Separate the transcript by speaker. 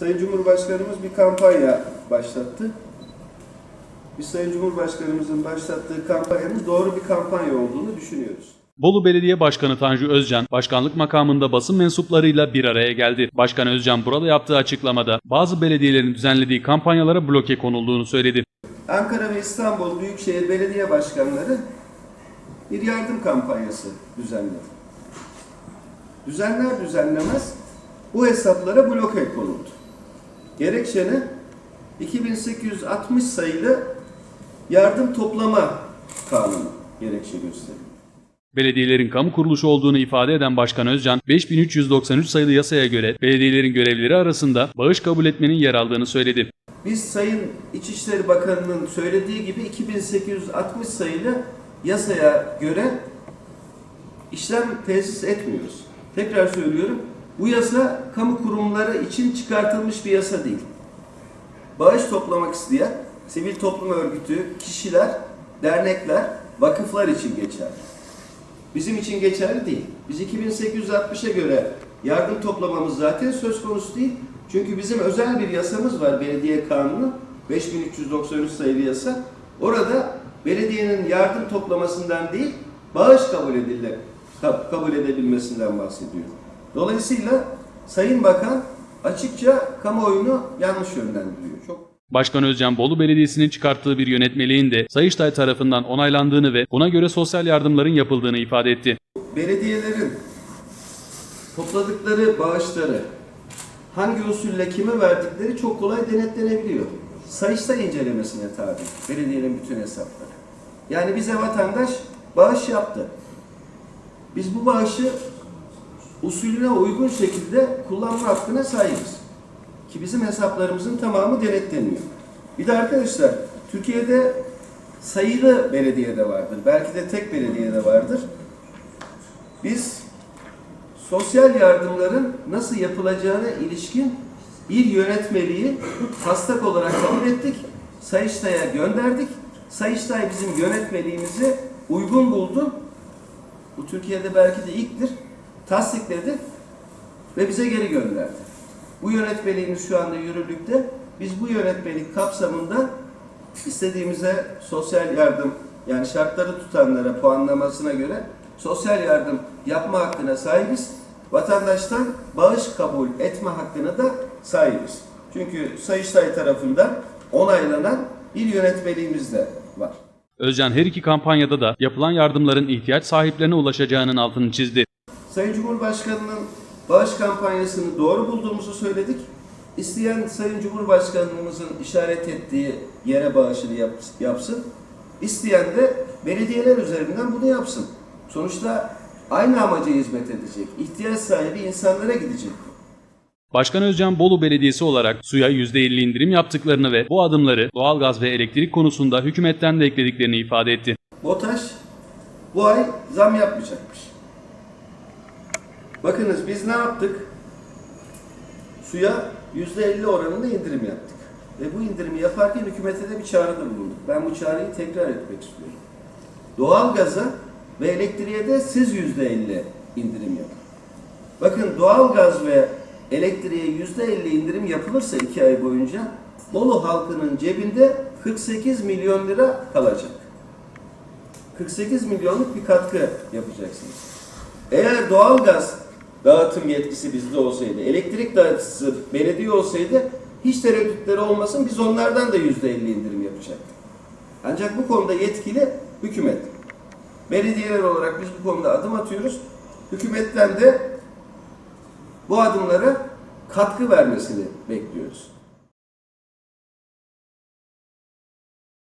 Speaker 1: Sayın Cumhurbaşkanımız bir kampanya başlattı. Biz Sayın Cumhurbaşkanımızın başlattığı kampanyanın doğru bir kampanya olduğunu düşünüyoruz.
Speaker 2: Bolu Belediye Başkanı Tanju Özcan, başkanlık makamında basın mensuplarıyla bir araya geldi. Başkan Özcan burada yaptığı açıklamada bazı belediyelerin düzenlediği kampanyalara bloke konulduğunu söyledi.
Speaker 1: Ankara ve İstanbul Büyükşehir Belediye Başkanları bir yardım kampanyası düzenledi. Düzenler düzenlemez bu hesaplara bloke konuldu. Gerekçeni 2860 sayılı yardım toplama kanunu gerekçe gösteriyor.
Speaker 2: Belediyelerin kamu kuruluşu olduğunu ifade eden Başkan Özcan, 5393 sayılı yasaya göre belediyelerin görevleri arasında bağış kabul etmenin yer aldığını söyledi.
Speaker 1: Biz Sayın İçişleri Bakanı'nın söylediği gibi 2860 sayılı yasaya göre işlem tesis etmiyoruz. Tekrar söylüyorum. Bu yasa kamu kurumları için çıkartılmış bir yasa değil. Bağış toplamak isteyen sivil toplum örgütü, kişiler, dernekler, vakıflar için geçerli. Bizim için geçerli değil. Biz 2860'a göre yardım toplamamız zaten söz konusu değil. Çünkü bizim özel bir yasamız var belediye kanunu 5393 sayılı yasa. Orada belediyenin yardım toplamasından değil bağış kabul edile kab- kabul edebilmesinden bahsediyor. Dolayısıyla Sayın Bakan açıkça kamuoyunu yanlış yönlendiriyor. Çok
Speaker 2: Başkan Özcan, Bolu Belediyesi'nin çıkarttığı bir yönetmeliğin de Sayıştay tarafından onaylandığını ve buna göre sosyal yardımların yapıldığını ifade etti.
Speaker 1: belediyelerin topladıkları bağışları hangi usulle kime verdikleri çok kolay denetlenebiliyor. Sayıştay incelemesine tabi belediyenin bütün hesapları. Yani bize vatandaş bağış yaptı. Biz bu bağışı usulüne uygun şekilde kullanma hakkına sahibiz. Ki bizim hesaplarımızın tamamı denetleniyor. Bir de arkadaşlar Türkiye'de sayılı belediyede vardır. Belki de tek belediyede vardır. Biz sosyal yardımların nasıl yapılacağına ilişkin bir yönetmeliği taslak olarak kabul ettik. Sayıştay'a gönderdik. Sayıştay bizim yönetmeliğimizi uygun buldu. Bu Türkiye'de belki de ilktir. Tasdikledi ve bize geri gönderdi. Bu yönetmeliğimiz şu anda yürürlükte. Biz bu yönetmelik kapsamında istediğimize sosyal yardım yani şartları tutanlara puanlamasına göre sosyal yardım yapma hakkına sahibiz. Vatandaştan bağış kabul etme hakkına da sahibiz. Çünkü Sayıştay tarafından onaylanan bir yönetmeliğimiz de var.
Speaker 2: Özcan her iki kampanyada da yapılan yardımların ihtiyaç sahiplerine ulaşacağının altını çizdi.
Speaker 1: Sayın Cumhurbaşkanı'nın bağış kampanyasını doğru bulduğumuzu söyledik. İsteyen Sayın Cumhurbaşkanımızın işaret ettiği yere bağışını yap- yapsın. İsteyen de belediyeler üzerinden bunu yapsın. Sonuçta aynı amaca hizmet edecek. İhtiyaç sahibi insanlara gidecek.
Speaker 2: Başkan Özcan Bolu Belediyesi olarak suya %50 indirim yaptıklarını ve bu adımları doğalgaz ve elektrik konusunda hükümetten de eklediklerini ifade etti.
Speaker 1: BOTAŞ bu ay zam yapmayacakmış. Bakınız biz ne yaptık? Suya %50 oranında indirim yaptık. Ve bu indirimi yaparken hükümete de bir çağrıda bulunduk. Ben bu çağrıyı tekrar etmek istiyorum. Doğalgaza ve elektriğe de siz %50 indirim yapın. Bakın doğalgaz ve elektriğe %50 indirim yapılırsa iki ay boyunca Bolu halkının cebinde 48 milyon lira kalacak. 48 milyonluk bir katkı yapacaksınız. Eğer doğalgaz dağıtım yetkisi bizde olsaydı, elektrik dağıtıcısı belediye olsaydı hiç tereddütleri olmasın biz onlardan da yüzde elli indirim yapacaktık. Ancak bu konuda yetkili hükümet. Belediyeler olarak biz bu konuda adım atıyoruz. Hükümetten de bu adımlara katkı vermesini bekliyoruz.